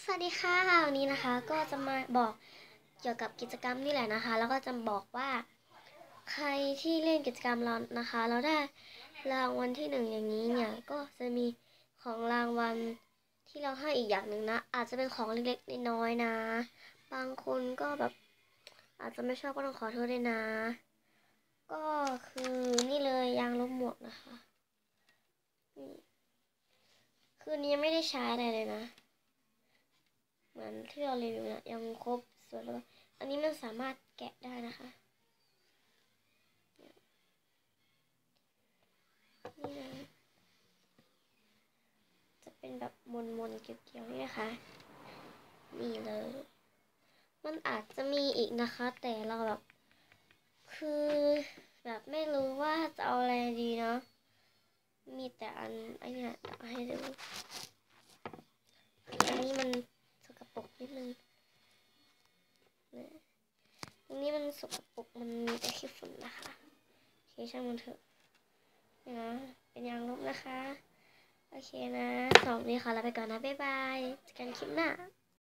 สวัสดีค่ะวันนี้นะคะก็จะมาบอกเกี่ยวกับกิจกรรมนี่แหละนะคะ แล้วก็จะบอกว่า ใครที่เล่นกิจกรรมเรานะคะ เราได้รางวัลที่หนึ่งอย่างนี้เนี่ยก็จะมีของรางวัลที่เราให้อีกอย่างหนึ่งนะ อาจจะเป็นของเล็กๆน้อยๆนะ บางคนก็แบบอาจจะไม่ชอบก็ต้องขอโทษด้วยนะ ก็คือนี่เลยยางลบหมวกนะคะคืนนี้ยังไม่ได้ใช้อะไรเลยนะ ที่เรารีวิวนะยังครบส่วนแล้วอันนี้มันสามารถแกะได้นะคะ นี่นะจะเป็นแบบมนมนๆเกี่ยวๆนี่นะคะนี่เลย มันอาจจะมีอีกนะคะ แต่เราแบบ คือแบบไม่รู้ว่าจะเอาอะไรดีเนาะมีแต่อันไอ้เนี่ยเอาให้ดูอันนี้มัน นึงตรงนี้มันสกปรกมันมีแต่ขี้ฝุ่นนะคะโอเคช่างมันเถอะนี่นะเป็นยางลบนะคะ โอเคนะสองนี้ขอลาไปก่อนนะ บ๊ายบายเจอกันคลิปหน้า